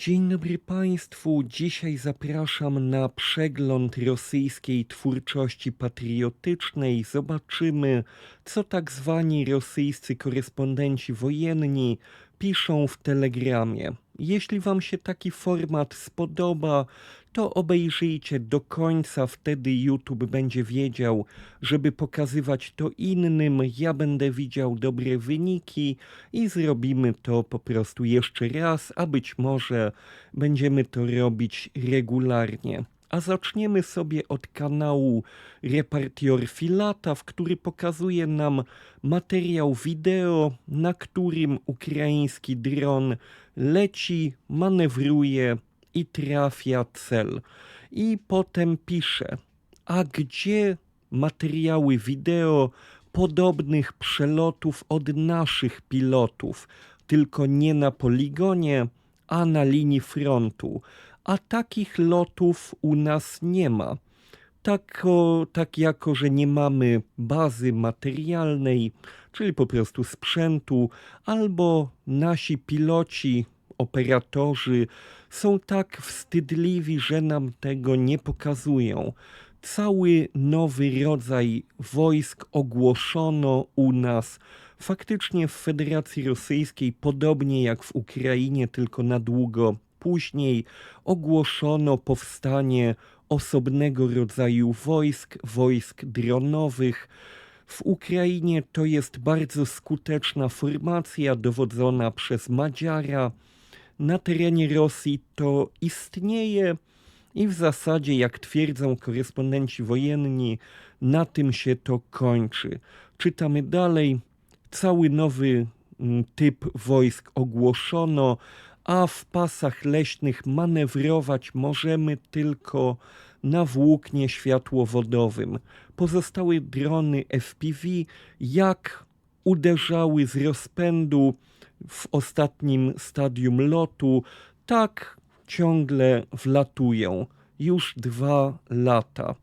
Dzień dobry Państwu. Dzisiaj zapraszam na przegląd rosyjskiej twórczości patriotycznej. Zobaczymy, co tak zwani rosyjscy korespondenci wojenni piszą w Telegramie. Jeśli Wam się taki format spodoba, to obejrzyjcie do końca, wtedy YouTube będzie wiedział, żeby pokazywać to innym. Ja będę widział dobre wyniki i zrobimy to po prostu jeszcze raz, a być może będziemy to robić regularnie. A zaczniemy sobie od kanału Repartior Filataw, który pokazuje nam materiał wideo, na którym ukraiński dron leci, manewruje i trafia cel. I potem pisze, a gdzie materiały wideo podobnych przelotów od naszych pilotów, tylko nie na poligonie, a na linii frontu. A takich lotów u nas nie ma. Tak, o, tak jako, że nie mamy bazy materialnej, czyli po prostu sprzętu, albo nasi piloci, operatorzy są tak wstydliwi, że nam tego nie pokazują. Cały nowy rodzaj wojsk ogłoszono u nas. Faktycznie w Federacji Rosyjskiej, podobnie jak w Ukrainie, tylko na długo później, ogłoszono powstanie osobnego rodzaju wojsk, wojsk dronowych. W Ukrainie to jest bardzo skuteczna formacja dowodzona przez Madziara. Na terenie Rosji to istnieje i w zasadzie, jak twierdzą korespondenci wojenni, na tym się to kończy. Czytamy dalej. Cały nowy mm, typ wojsk ogłoszono, a w pasach leśnych manewrować możemy tylko na włóknie światłowodowym. Pozostałe drony FPV, jak uderzały z rozpędu w ostatnim stadium lotu, tak ciągle wlatują. Już dwa lata.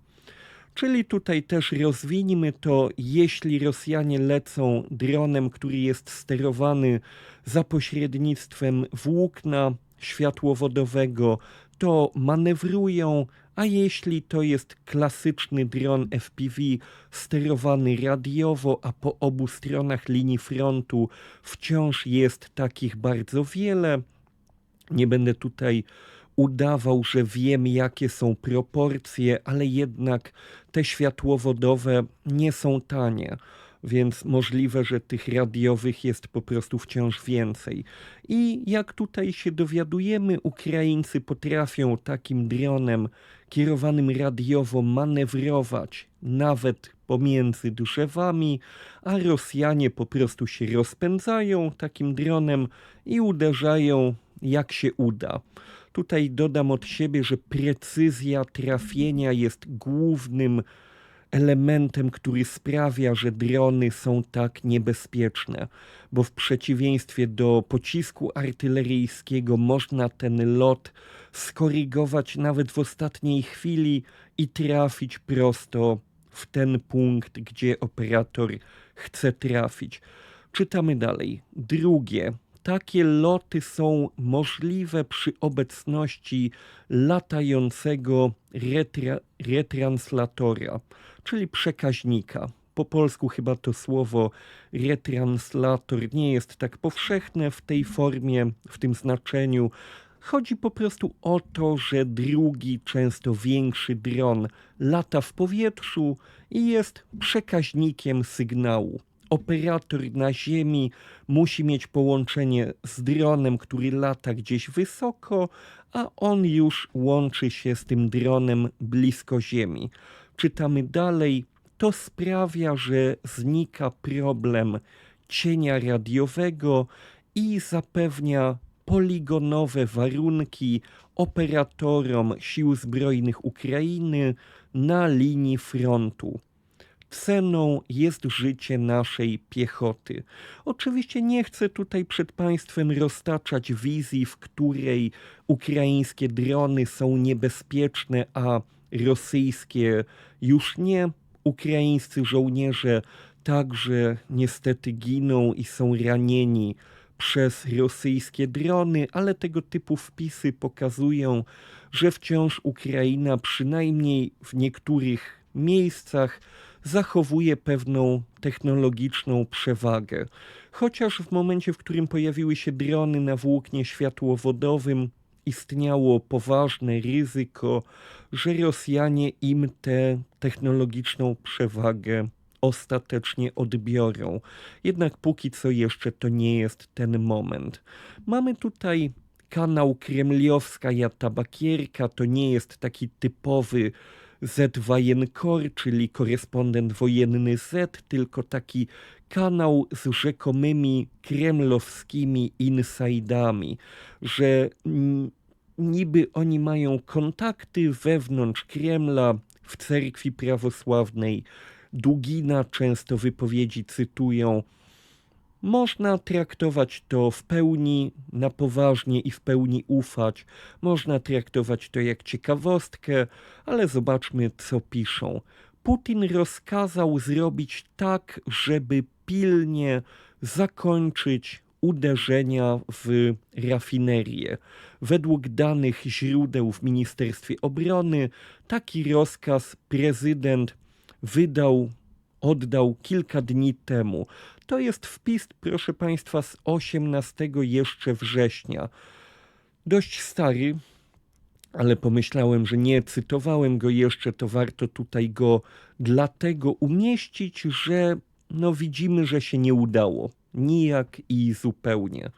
Czyli tutaj też rozwinimy to, jeśli Rosjanie lecą dronem, który jest sterowany za pośrednictwem włókna światłowodowego, to manewrują, a jeśli to jest klasyczny dron FPV sterowany radiowo, a po obu stronach linii frontu wciąż jest takich bardzo wiele, nie będę tutaj udawał, że wiem, jakie są proporcje, ale jednak te światłowodowe nie są tanie, więc możliwe, że tych radiowych jest po prostu wciąż więcej. I jak tutaj się dowiadujemy, Ukraińcy potrafią takim dronem kierowanym radiowo manewrować nawet pomiędzy drzewami, a Rosjanie po prostu się rozpędzają takim dronem i uderzają jak się uda. Tutaj dodam od siebie, że precyzja trafienia jest głównym elementem, który sprawia, że drony są tak niebezpieczne, bo w przeciwieństwie do pocisku artyleryjskiego można ten lot skorygować nawet w ostatniej chwili i trafić prosto w ten punkt, gdzie operator chce trafić. Czytamy dalej. Drugie, takie loty są możliwe przy obecności latającego retra, retranslatora, czyli przekaźnika. Po polsku chyba to słowo retranslator nie jest tak powszechne w tej formie, w tym znaczeniu. Chodzi po prostu o to, że drugi, często większy dron lata w powietrzu i jest przekaźnikiem sygnału operator na Ziemi musi mieć połączenie z dronem, który lata gdzieś wysoko, a on już łączy się z tym dronem blisko Ziemi. Czytamy dalej. To sprawia, że znika problem cienia radiowego i zapewnia poligonowe warunki operatorom sił zbrojnych Ukrainy na linii frontu ceną jest życie naszej piechoty. Oczywiście nie chcę tutaj przed Państwem roztaczać wizji, w której ukraińskie drony są niebezpieczne, a rosyjskie już nie. Ukraińscy żołnierze także niestety giną i są ranieni przez rosyjskie drony, ale tego typu wpisy pokazują, że wciąż Ukraina przynajmniej w niektórych miejscach zachowuje pewną technologiczną przewagę. Chociaż w momencie, w którym pojawiły się drony na włóknie światłowodowym, istniało poważne ryzyko, że Rosjanie im tę technologiczną przewagę ostatecznie odbiorą. Jednak póki co jeszcze to nie jest ten moment. Mamy tutaj kanał Kremliowska Tabakierka, to nie jest taki typowy Z Wajenkor, czyli korespondent wojenny Z, tylko taki kanał z rzekomymi kremlowskimi insajdami, że niby oni mają kontakty wewnątrz Kremla, w cerkwi prawosławnej. Dugina często wypowiedzi cytują. Można traktować to w pełni na poważnie i w pełni ufać. Można traktować to jak ciekawostkę, ale zobaczmy, co piszą. Putin rozkazał zrobić tak, żeby pilnie zakończyć uderzenia w rafinerię. Według danych źródeł w Ministerstwie Obrony taki rozkaz prezydent wydał, oddał kilka dni temu. To jest wpis, proszę Państwa, z 18 jeszcze września. Dość stary, ale pomyślałem, że nie cytowałem go jeszcze, to warto tutaj go dlatego umieścić, że no widzimy, że się nie udało. Nijak i zupełnie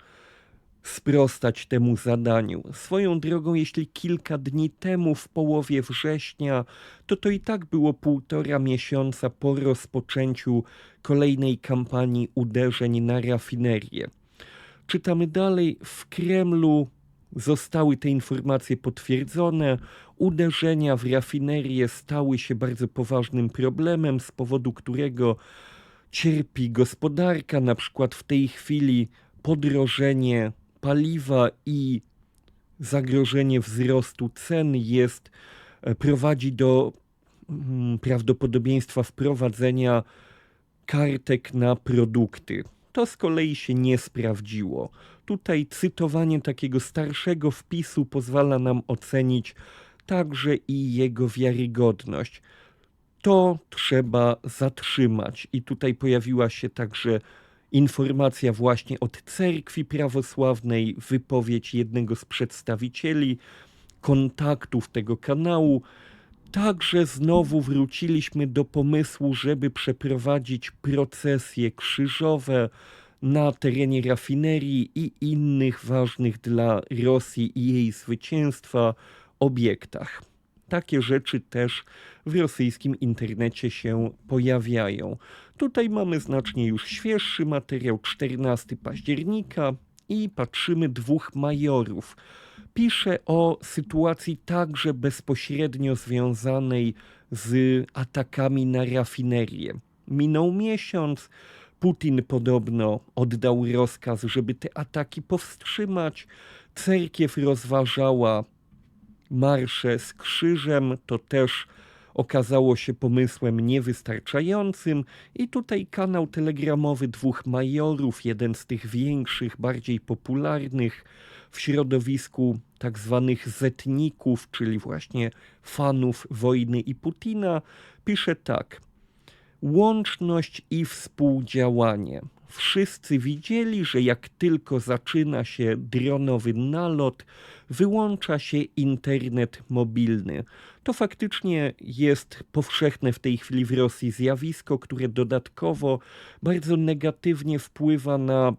sprostać temu zadaniu. Swoją drogą, jeśli kilka dni temu, w połowie września, to to i tak było półtora miesiąca po rozpoczęciu kolejnej kampanii uderzeń na rafinerię. Czytamy dalej, w Kremlu zostały te informacje potwierdzone. Uderzenia w rafinerię stały się bardzo poważnym problemem, z powodu którego cierpi gospodarka, na przykład w tej chwili podrożenie paliwa i zagrożenie wzrostu cen jest, e, prowadzi do mm, prawdopodobieństwa wprowadzenia kartek na produkty. To z kolei się nie sprawdziło. Tutaj cytowanie takiego starszego wpisu pozwala nam ocenić także i jego wiarygodność. To trzeba zatrzymać. I tutaj pojawiła się także informacja właśnie od cerkwi prawosławnej, wypowiedź jednego z przedstawicieli kontaktów tego kanału. Także znowu wróciliśmy do pomysłu, żeby przeprowadzić procesje krzyżowe na terenie rafinerii i innych ważnych dla Rosji i jej zwycięstwa obiektach. Takie rzeczy też w rosyjskim internecie się pojawiają. Tutaj mamy znacznie już świeższy materiał, 14 października i patrzymy dwóch majorów. Pisze o sytuacji także bezpośrednio związanej z atakami na rafinerię. Minął miesiąc, Putin podobno oddał rozkaz, żeby te ataki powstrzymać. Cerkiew rozważała marsze z krzyżem, to też okazało się pomysłem niewystarczającym i tutaj kanał telegramowy dwóch majorów, jeden z tych większych, bardziej popularnych w środowisku tak zwanych zetników, czyli właśnie fanów wojny i Putina, pisze tak. Łączność i współdziałanie. Wszyscy widzieli, że jak tylko zaczyna się dronowy nalot, wyłącza się internet mobilny. To faktycznie jest powszechne w tej chwili w Rosji zjawisko, które dodatkowo bardzo negatywnie wpływa na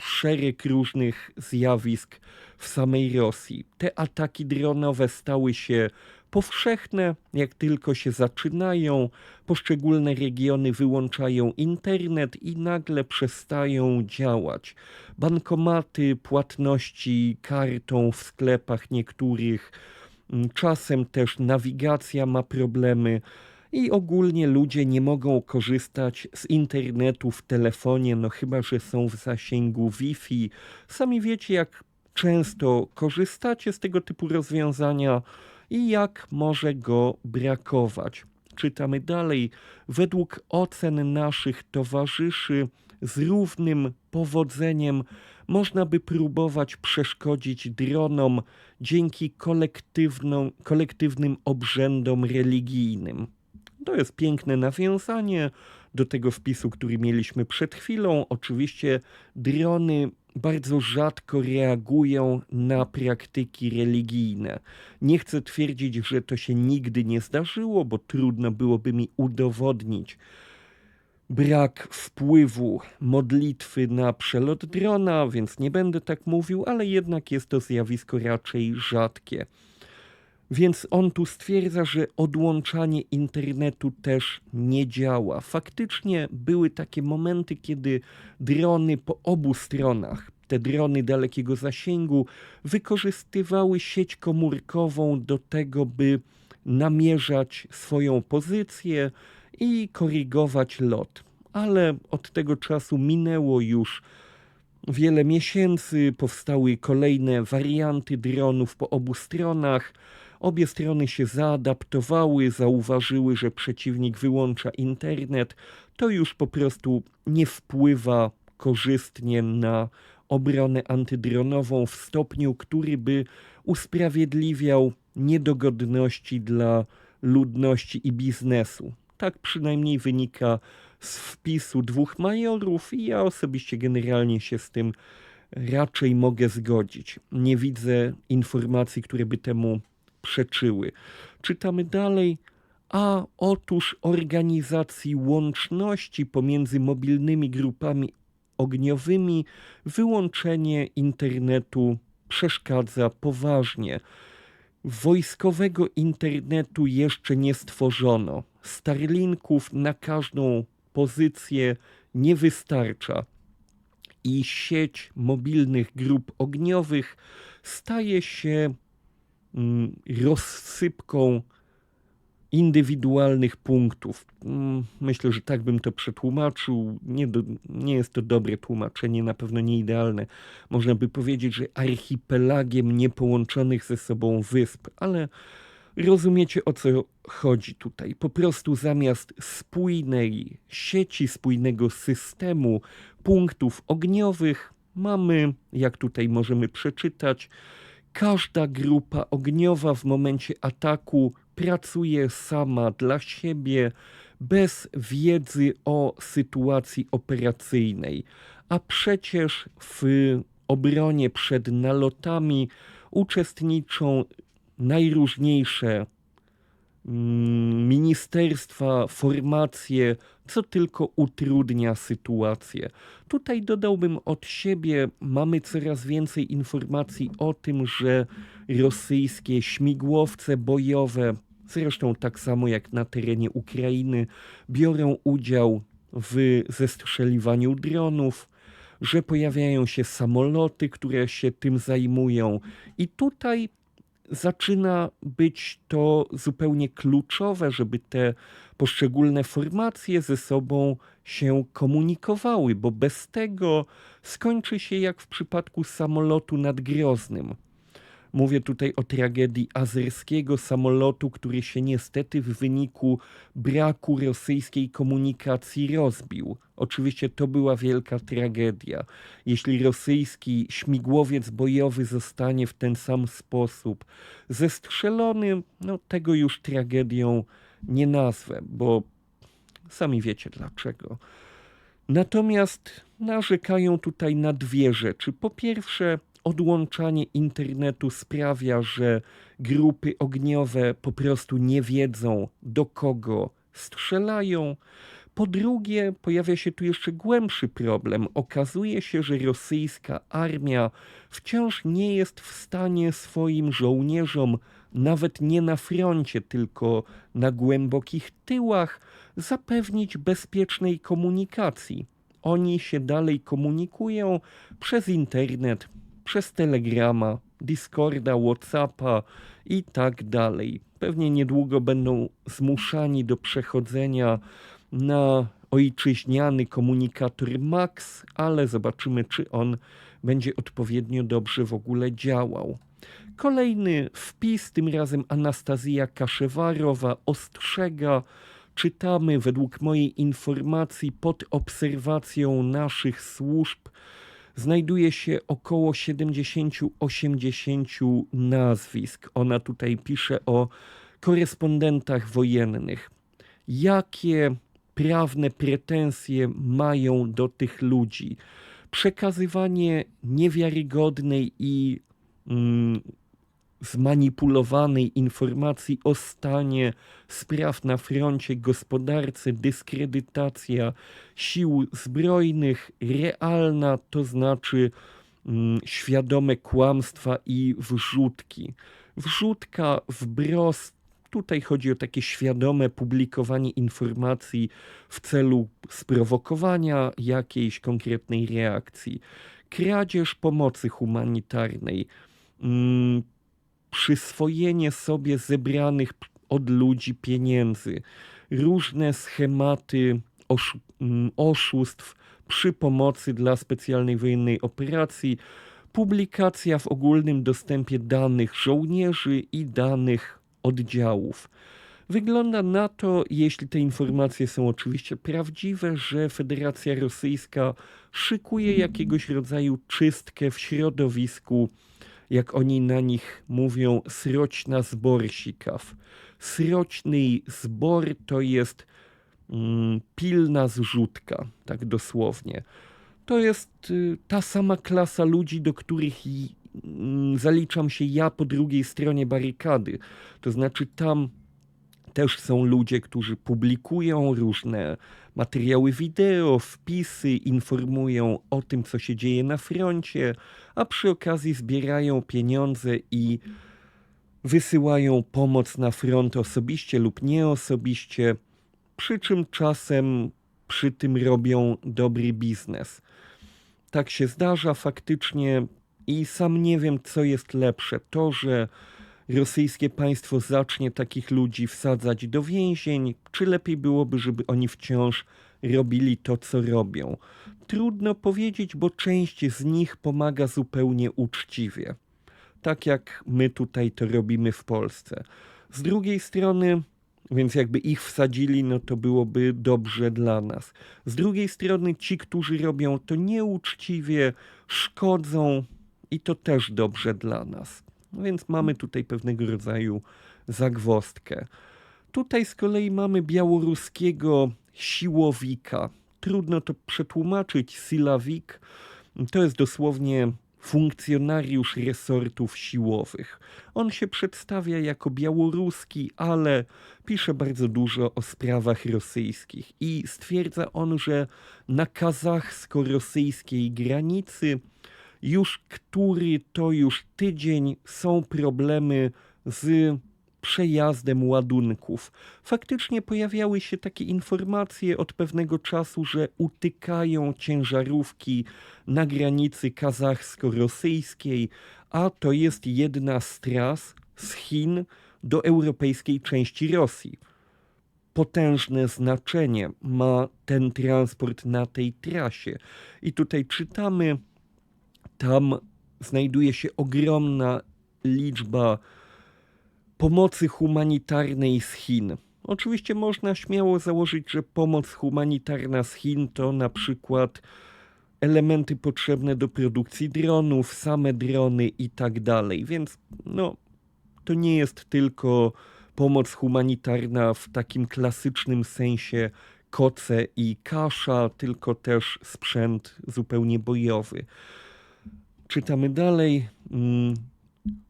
szereg różnych zjawisk w samej Rosji. Te ataki dronowe stały się powszechne, jak tylko się zaczynają, poszczególne regiony wyłączają internet i nagle przestają działać. Bankomaty, płatności kartą w sklepach niektórych, mm, czasem też nawigacja ma problemy i ogólnie ludzie nie mogą korzystać z internetu w telefonie, no chyba że są w zasięgu Wi-Fi. Sami wiecie, jak często korzystacie z tego typu rozwiązania i jak może go brakować. Czytamy dalej. Według ocen naszych towarzyszy z równym powodzeniem można by próbować przeszkodzić dronom dzięki kolektywnym obrzędom religijnym. To jest piękne nawiązanie do tego wpisu, który mieliśmy przed chwilą. Oczywiście drony bardzo rzadko reagują na praktyki religijne. Nie chcę twierdzić, że to się nigdy nie zdarzyło, bo trudno byłoby mi udowodnić brak wpływu modlitwy na przelot drona, więc nie będę tak mówił, ale jednak jest to zjawisko raczej rzadkie. Więc on tu stwierdza, że odłączanie internetu też nie działa. Faktycznie były takie momenty, kiedy drony po obu stronach, te drony dalekiego zasięgu, wykorzystywały sieć komórkową do tego, by namierzać swoją pozycję i korygować lot. Ale od tego czasu minęło już wiele miesięcy, powstały kolejne warianty dronów po obu stronach Obie strony się zaadaptowały, zauważyły, że przeciwnik wyłącza internet. To już po prostu nie wpływa korzystnie na obronę antydronową w stopniu, który by usprawiedliwiał niedogodności dla ludności i biznesu. Tak przynajmniej wynika z wpisu dwóch majorów i ja osobiście generalnie się z tym raczej mogę zgodzić. Nie widzę informacji, które by temu przeczyły. Czytamy dalej. A otóż organizacji łączności pomiędzy mobilnymi grupami ogniowymi wyłączenie internetu przeszkadza poważnie. Wojskowego internetu jeszcze nie stworzono. Starlinków na każdą pozycję nie wystarcza. I sieć mobilnych grup ogniowych staje się rozsypką indywidualnych punktów. Mm, myślę, że tak bym to przetłumaczył. Nie, do, nie jest to dobre tłumaczenie, na pewno nie idealne. Można by powiedzieć, że archipelagiem niepołączonych ze sobą wysp, ale rozumiecie o co chodzi tutaj. Po prostu zamiast spójnej sieci, spójnego systemu punktów ogniowych, mamy, jak tutaj możemy przeczytać, Każda grupa ogniowa w momencie ataku pracuje sama dla siebie, bez wiedzy o sytuacji operacyjnej. A przecież w obronie przed nalotami uczestniczą najróżniejsze ministerstwa, formacje, co tylko utrudnia sytuację. Tutaj dodałbym od siebie, mamy coraz więcej informacji o tym, że rosyjskie śmigłowce bojowe, zresztą tak samo jak na terenie Ukrainy, biorą udział w zestrzeliwaniu dronów, że pojawiają się samoloty, które się tym zajmują. I tutaj zaczyna być to zupełnie kluczowe, żeby te poszczególne formacje ze sobą się komunikowały, bo bez tego skończy się jak w przypadku samolotu nad Groznym. Mówię tutaj o tragedii azerskiego samolotu, który się niestety w wyniku braku rosyjskiej komunikacji rozbił. Oczywiście to była wielka tragedia. Jeśli rosyjski śmigłowiec bojowy zostanie w ten sam sposób zestrzelony, no tego już tragedią nie nazwę, bo sami wiecie dlaczego. Natomiast narzekają tutaj na dwie rzeczy. Po pierwsze, odłączanie internetu sprawia, że grupy ogniowe po prostu nie wiedzą, do kogo strzelają. Po drugie, pojawia się tu jeszcze głębszy problem. Okazuje się, że rosyjska armia wciąż nie jest w stanie swoim żołnierzom, nawet nie na froncie, tylko na głębokich tyłach, zapewnić bezpiecznej komunikacji. Oni się dalej komunikują przez internet, przez Telegrama, Discorda, Whatsappa i tak dalej. Pewnie niedługo będą zmuszani do przechodzenia na ojczyźniany komunikator Max, ale zobaczymy, czy on będzie odpowiednio dobrze w ogóle działał. Kolejny wpis, tym razem Anastazja Kaszewarowa ostrzega. Czytamy według mojej informacji pod obserwacją naszych służb znajduje się około 70-80 nazwisk. Ona tutaj pisze o korespondentach wojennych. Jakie prawne pretensje mają do tych ludzi? Przekazywanie niewiarygodnej i mm, zmanipulowanej informacji o stanie spraw na froncie, gospodarce, dyskredytacja sił zbrojnych, realna, to znaczy mm, świadome kłamstwa i wrzutki. Wrzutka, wbros, tutaj chodzi o takie świadome publikowanie informacji w celu sprowokowania jakiejś konkretnej reakcji. Kradzież pomocy humanitarnej, mm, przyswojenie sobie zebranych od ludzi pieniędzy, różne schematy oszu oszustw przy pomocy dla specjalnej wojennej operacji, publikacja w ogólnym dostępie danych żołnierzy i danych oddziałów. Wygląda na to, jeśli te informacje są oczywiście prawdziwe, że Federacja Rosyjska szykuje jakiegoś rodzaju czystkę w środowisku jak oni na nich mówią, sroczna zborsikaw. Sroczny zbor to jest mm, pilna zrzutka, tak dosłownie. To jest y, ta sama klasa ludzi, do których y, y, zaliczam się ja po drugiej stronie barykady. To znaczy tam też są ludzie, którzy publikują różne materiały wideo, wpisy, informują o tym, co się dzieje na froncie, a przy okazji zbierają pieniądze i wysyłają pomoc na front osobiście lub nieosobiście, przy czym czasem przy tym robią dobry biznes. Tak się zdarza faktycznie i sam nie wiem, co jest lepsze. To, że rosyjskie państwo zacznie takich ludzi wsadzać do więzień, czy lepiej byłoby, żeby oni wciąż robili to, co robią? Trudno powiedzieć, bo część z nich pomaga zupełnie uczciwie. Tak jak my tutaj to robimy w Polsce. Z drugiej strony, więc jakby ich wsadzili, no to byłoby dobrze dla nas. Z drugiej strony, ci, którzy robią to nieuczciwie, szkodzą i to też dobrze dla nas. No więc mamy tutaj pewnego rodzaju zagwostkę. Tutaj z kolei mamy białoruskiego siłowika. Trudno to przetłumaczyć. Silawik to jest dosłownie funkcjonariusz resortów siłowych. On się przedstawia jako białoruski, ale pisze bardzo dużo o sprawach rosyjskich i stwierdza on, że na kazachsko-rosyjskiej granicy już który to już tydzień są problemy z przejazdem ładunków. Faktycznie pojawiały się takie informacje od pewnego czasu, że utykają ciężarówki na granicy kazachsko-rosyjskiej, a to jest jedna z tras z Chin do europejskiej części Rosji. Potężne znaczenie ma ten transport na tej trasie. I tutaj czytamy, tam znajduje się ogromna liczba pomocy humanitarnej z Chin. Oczywiście można śmiało założyć, że pomoc humanitarna z Chin to na przykład elementy potrzebne do produkcji dronów, same drony i tak dalej. Więc no, to nie jest tylko pomoc humanitarna w takim klasycznym sensie koce i kasza, tylko też sprzęt zupełnie bojowy. Czytamy dalej. Mm,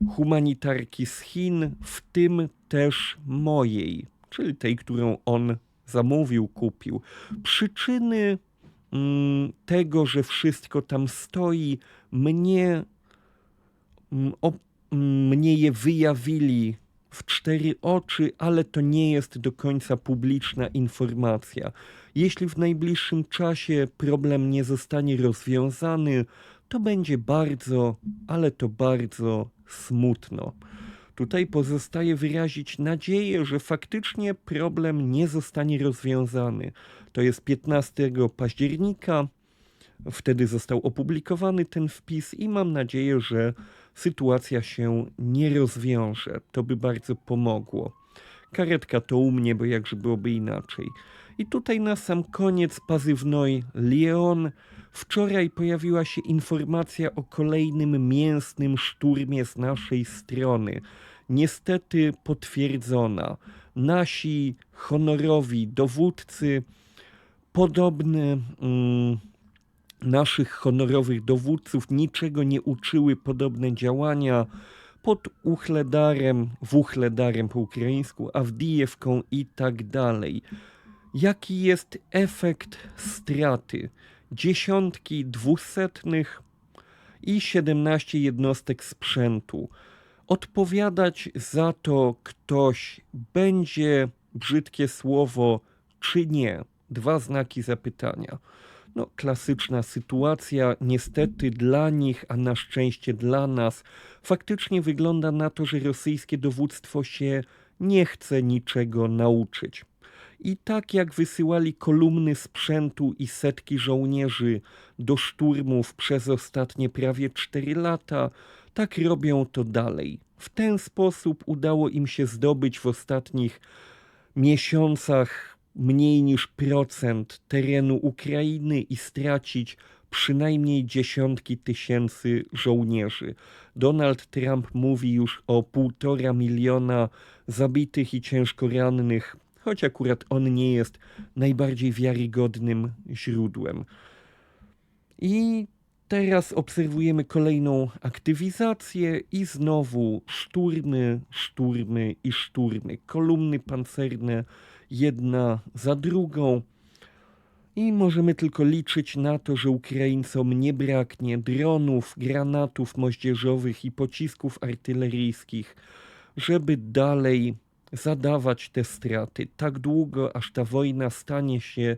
humanitarki z Chin, w tym też mojej, czyli tej, którą on zamówił, kupił. Przyczyny mm, tego, że wszystko tam stoi, mnie, mm, o, mnie je wyjawili w cztery oczy, ale to nie jest do końca publiczna informacja. Jeśli w najbliższym czasie problem nie zostanie rozwiązany, to będzie bardzo, ale to bardzo smutno. Tutaj pozostaje wyrazić nadzieję, że faktycznie problem nie zostanie rozwiązany. To jest 15 października, wtedy został opublikowany ten wpis i mam nadzieję, że sytuacja się nie rozwiąże. To by bardzo pomogło. Karetka to u mnie, bo jakże byłoby inaczej. I tutaj na sam koniec Pazywnoj Leon. Wczoraj pojawiła się informacja o kolejnym mięsnym szturmie z naszej strony. Niestety potwierdzona. Nasi honorowi dowódcy, podobny mm, naszych honorowych dowódców, niczego nie uczyły podobne działania pod Uchledarem, Wuchledarem po ukraińsku, Awdijewką i tak dalej. Jaki jest efekt straty? Dziesiątki dwusetnych i 17 jednostek sprzętu. Odpowiadać za to ktoś będzie, brzydkie słowo, czy nie? Dwa znaki zapytania. No, klasyczna sytuacja, niestety dla nich, a na szczęście dla nas, faktycznie wygląda na to, że rosyjskie dowództwo się nie chce niczego nauczyć. I tak jak wysyłali kolumny sprzętu i setki żołnierzy do szturmów przez ostatnie prawie 4 lata, tak robią to dalej. W ten sposób udało im się zdobyć w ostatnich miesiącach mniej niż procent terenu Ukrainy i stracić przynajmniej dziesiątki tysięcy żołnierzy. Donald Trump mówi już o półtora miliona zabitych i ciężko rannych, choć akurat on nie jest najbardziej wiarygodnym źródłem. I teraz obserwujemy kolejną aktywizację i znowu szturmy, szturmy i szturmy. Kolumny pancerne jedna za drugą. I możemy tylko liczyć na to, że Ukraińcom nie braknie dronów, granatów moździerzowych i pocisków artyleryjskich, żeby dalej zadawać te straty tak długo, aż ta wojna stanie się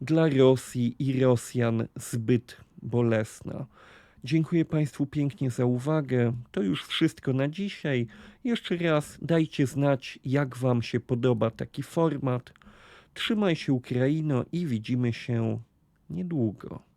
dla Rosji i Rosjan zbyt bolesna. Dziękuję Państwu pięknie za uwagę. To już wszystko na dzisiaj. Jeszcze raz dajcie znać, jak Wam się podoba taki format. Trzymaj się Ukraino i widzimy się niedługo.